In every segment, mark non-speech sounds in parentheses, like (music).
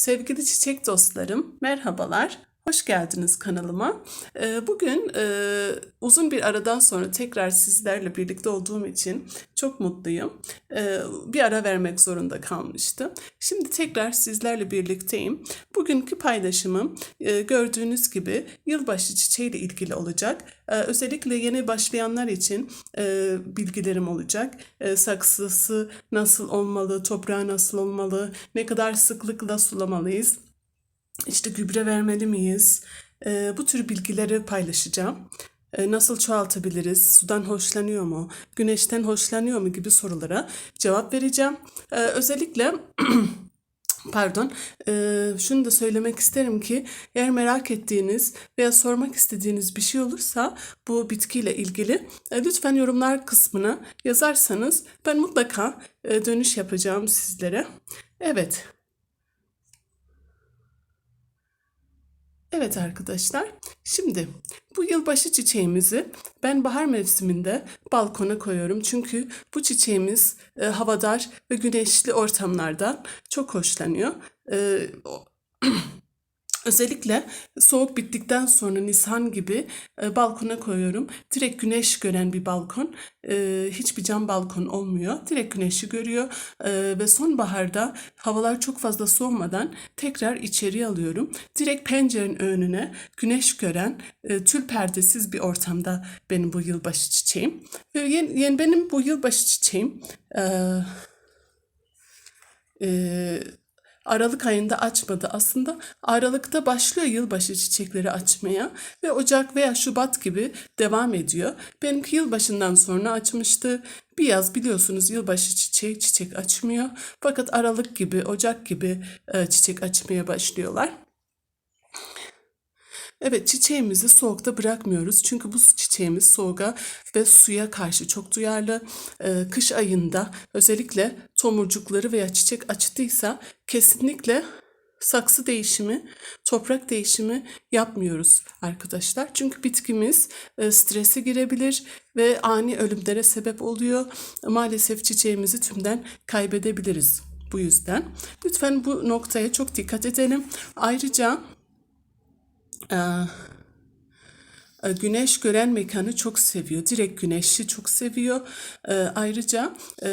Sevgili çiçek dostlarım, merhabalar. Hoş geldiniz kanalıma. Ee, Bugün e, uzun bir aradan sonra tekrar sizlerle birlikte olduğum için çok mutluyum. Ee, Bir ara vermek zorunda kalmıştım. Şimdi tekrar sizlerle birlikteyim. Bugünkü paylaşımım e, gördüğünüz gibi yılbaşı çiçeğiyle ilgili olacak. Ee, Özellikle yeni başlayanlar için e, bilgilerim olacak. Saksısı nasıl olmalı, toprağı nasıl olmalı, ne kadar sıklıkla sulamalıyız. İşte gübre vermeli miyiz? Ee, bu tür bilgileri paylaşacağım. Ee, nasıl çoğaltabiliriz? Sudan hoşlanıyor mu? Güneşten hoşlanıyor mu gibi sorulara cevap vereceğim. Ee, özellikle (clears throat) Pardon, eee, şunu da söylemek isterim ki eğer merak ettiğiniz veya sormak istediğiniz bir şey olursa bu bitkiyle ilgili e, lütfen yorumlar kısmına yazarsanız ben mutlaka e, dönüş yapacağım sizlere. Evet, Evet arkadaşlar, şimdi bu yılbaşı çiçeğimizi ben bahar mevsiminde balkona koyuyorum. Çünkü bu çiçeğimiz e, havadar ve güneşli ortamlardan çok hoşlanıyor. E, (clears throat) Özellikle soğuk bittikten sonra Nisan gibi e, balkona koyuyorum. Direkt güneş gören bir balkon. E, hiçbir cam balkon olmuyor. Direkt güneşi görüyor. E, ve sonbaharda havalar çok fazla soğumadan tekrar içeriye alıyorum. Direkt pencerenin önüne güneş gören e, tül perdesiz bir ortamda benim bu yılbaşı çiçeğim. Ve yeni, yeni benim bu yılbaşı çiçeğim e, e, Aralık ayında açmadı. Aslında Aralık'ta başlıyor yılbaşı çiçekleri açmaya ve Ocak veya Şubat gibi devam ediyor. Benimki yılbaşından sonra açmıştı. Bir yaz biliyorsunuz yılbaşı çiçeği çiçek açmıyor. Fakat Aralık gibi, Ocak gibi e, çiçek açmaya başlıyorlar. Evet çiçeğimizi soğukta bırakmıyoruz. Çünkü bu çiçeğimiz soğuğa ve suya karşı çok duyarlı. Ee, kış ayında özellikle tomurcukları veya çiçek açtıysa kesinlikle saksı değişimi, toprak değişimi yapmıyoruz arkadaşlar. Çünkü bitkimiz e, strese girebilir ve ani ölümlere sebep oluyor. Maalesef çiçeğimizi tümden kaybedebiliriz bu yüzden. Lütfen bu noktaya çok dikkat edelim. Ayrıca e, Güneş gören mekanı çok seviyor. Direkt güneşi çok seviyor. E, ayrıca e,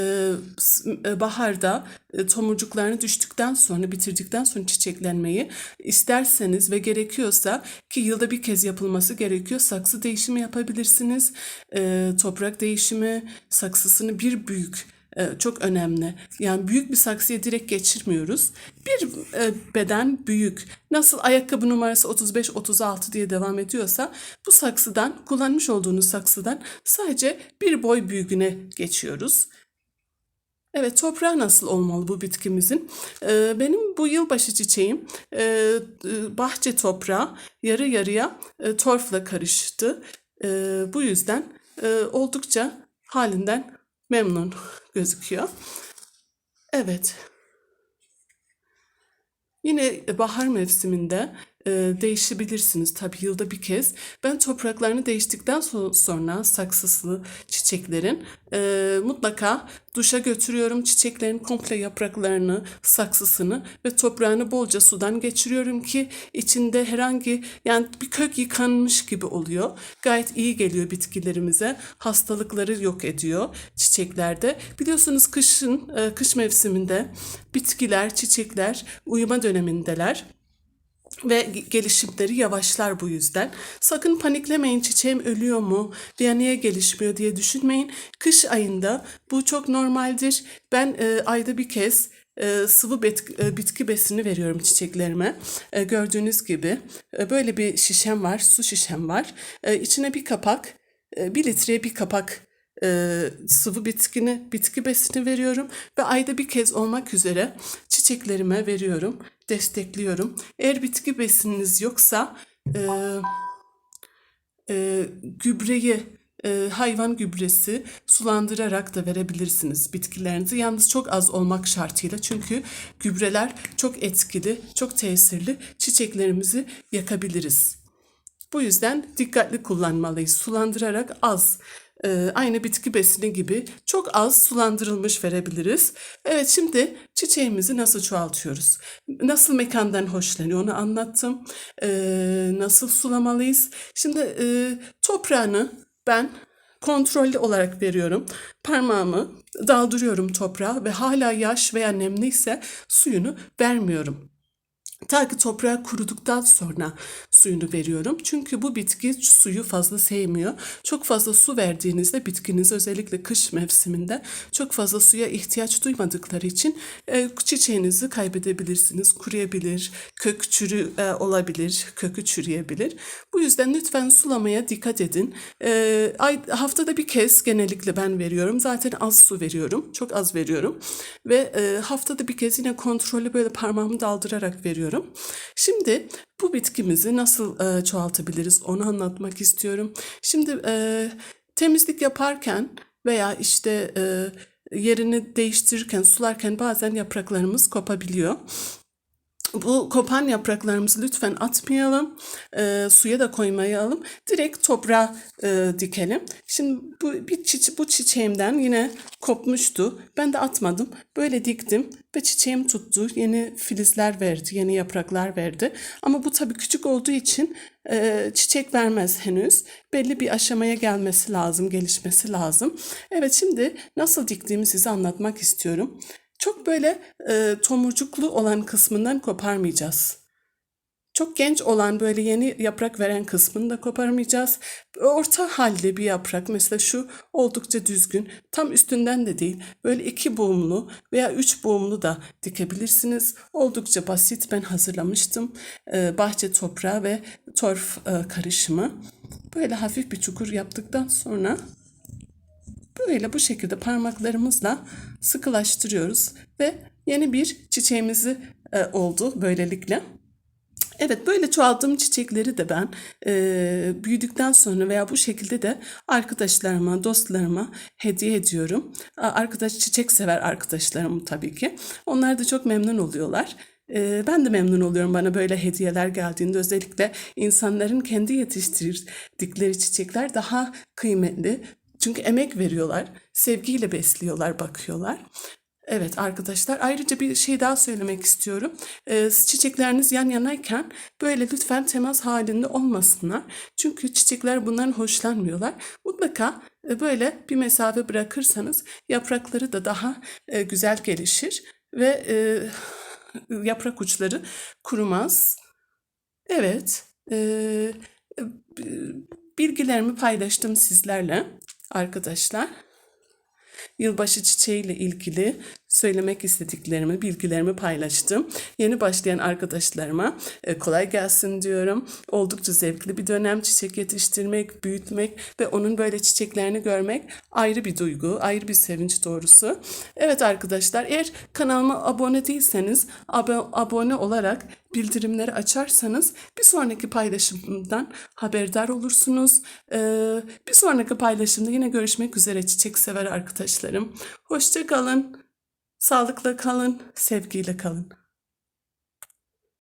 e, baharda e, tomurcuklarını düştükten sonra, bitirdikten sonra çiçeklenmeyi isterseniz ve gerekiyorsa ki yılda bir kez yapılması gerekiyor. Saksı değişimi yapabilirsiniz. E, toprak değişimi, saksısını bir büyük çok önemli. Yani büyük bir saksıya direkt geçirmiyoruz. Bir e, beden büyük. Nasıl ayakkabı numarası 35-36 diye devam ediyorsa bu saksıdan, kullanmış olduğunuz saksıdan sadece bir boy büyüğüne geçiyoruz. Evet, toprağı nasıl olmalı bu bitkimizin? Ee, benim bu yılbaşı çiçeğim e, e, bahçe toprağı yarı yarıya e, torfla karıştı. E, bu yüzden e, oldukça halinden memnun gözüküyor. Evet, Yine bahar mevsiminde değişebilirsiniz tabii yılda bir kez. Ben topraklarını değiştikten so- sonra saksıslı çiçeklerin e, mutlaka duşa götürüyorum. Çiçeklerin komple yapraklarını, saksısını ve toprağını bolca sudan geçiriyorum ki içinde herhangi yani bir kök yıkanmış gibi oluyor. Gayet iyi geliyor bitkilerimize. Hastalıkları yok ediyor çiçeklerde. Biliyorsunuz kışın, e, kış mevsiminde bitkiler, çiçekler uyuma dönemindeler ve ge- gelişimleri yavaşlar bu yüzden. Sakın paniklemeyin çiçeğim ölüyor mu veya niye gelişmiyor diye düşünmeyin. Kış ayında bu çok normaldir. Ben e, ayda bir kez e, sıvı bet- e, bitki besini veriyorum çiçeklerime. E, gördüğünüz gibi e, böyle bir şişem var, su şişem var. E, içine bir kapak, e, bir litreye bir kapak e, sıvı bitkini, bitki besini veriyorum ve ayda bir kez olmak üzere çiçeklerime veriyorum, destekliyorum. Eğer bitki besininiz yoksa e, e, gübreyi e, hayvan gübresi sulandırarak da verebilirsiniz bitkilerinizi. Yalnız çok az olmak şartıyla çünkü gübreler çok etkili, çok tesirli çiçeklerimizi yakabiliriz. Bu yüzden dikkatli kullanmalıyız. Sulandırarak az e, aynı bitki besini gibi çok az sulandırılmış verebiliriz. Evet şimdi çiçeğimizi nasıl çoğaltıyoruz? Nasıl mekandan hoşlanıyor onu anlattım. E, nasıl sulamalıyız? Şimdi e, toprağını ben kontrollü olarak veriyorum. Parmağımı daldırıyorum toprağa ve hala yaş veya nemliyse suyunu vermiyorum. Ta ki toprağı kuruduktan sonra suyunu veriyorum. Çünkü bu bitki suyu fazla sevmiyor. Çok fazla su verdiğinizde bitkiniz özellikle kış mevsiminde çok fazla suya ihtiyaç duymadıkları için e, çiçeğinizi kaybedebilirsiniz. Kuruyabilir, kök çürü e, olabilir, kökü çürüyebilir. Bu yüzden lütfen sulamaya dikkat edin. E, ay, haftada bir kez genellikle ben veriyorum. Zaten az su veriyorum. Çok az veriyorum. Ve e, haftada bir kez yine kontrollü böyle parmağımı daldırarak veriyorum. Şimdi bu bitkimizi nasıl e, çoğaltabiliriz onu anlatmak istiyorum. Şimdi e, temizlik yaparken veya işte e, yerini değiştirirken, sularken bazen yapraklarımız kopabiliyor. Bu kopan yapraklarımızı lütfen atmayalım. E, suya da koymayalım. Direkt toprağa e, dikelim. Şimdi bu bir çiçe bu çiçeğimden yine kopmuştu. Ben de atmadım. Böyle diktim ve çiçeğim tuttu. Yeni filizler verdi, yeni yapraklar verdi. Ama bu tabii küçük olduğu için e, çiçek vermez henüz. Belli bir aşamaya gelmesi lazım, gelişmesi lazım. Evet şimdi nasıl diktiğimi size anlatmak istiyorum. Çok böyle e, tomurcuklu olan kısmından koparmayacağız. Çok genç olan böyle yeni yaprak veren kısmını da koparmayacağız. Orta halde bir yaprak mesela şu oldukça düzgün. Tam üstünden de değil. Böyle iki buğumlu veya üç buğumlu da dikebilirsiniz. Oldukça basit ben hazırlamıştım. Ee, bahçe toprağı ve torf e, karışımı. Böyle hafif bir çukur yaptıktan sonra Böyle bu şekilde parmaklarımızla sıkılaştırıyoruz ve yeni bir çiçeğimizi e, oldu böylelikle. Evet böyle çoğalttığım çiçekleri de ben e, büyüdükten sonra veya bu şekilde de arkadaşlarıma, dostlarıma hediye ediyorum. Arkadaş çiçek sever arkadaşlarım tabii ki. Onlar da çok memnun oluyorlar. E, ben de memnun oluyorum bana böyle hediyeler geldiğinde özellikle insanların kendi yetiştirdikleri çiçekler daha kıymetli. Çünkü emek veriyorlar, sevgiyle besliyorlar, bakıyorlar. Evet arkadaşlar ayrıca bir şey daha söylemek istiyorum. Ee, çiçekleriniz yan yanayken böyle lütfen temas halinde olmasınlar. Çünkü çiçekler bundan hoşlanmıyorlar. Mutlaka e, böyle bir mesafe bırakırsanız yaprakları da daha e, güzel gelişir ve e, yaprak uçları kurumaz. Evet, bilgilerimi paylaştım sizlerle arkadaşlar yılbaşı çiçeğiyle ilgili söylemek istediklerimi, bilgilerimi paylaştım. Yeni başlayan arkadaşlarıma e, kolay gelsin diyorum. Oldukça zevkli bir dönem çiçek yetiştirmek, büyütmek ve onun böyle çiçeklerini görmek ayrı bir duygu, ayrı bir sevinç doğrusu. Evet arkadaşlar eğer kanalıma abone değilseniz ab- abone olarak bildirimleri açarsanız bir sonraki paylaşımdan haberdar olursunuz. Ee, bir sonraki paylaşımda yine görüşmek üzere çiçek sever arkadaşlarım. Hoşça kalın, sağlıkla kalın, sevgiyle kalın.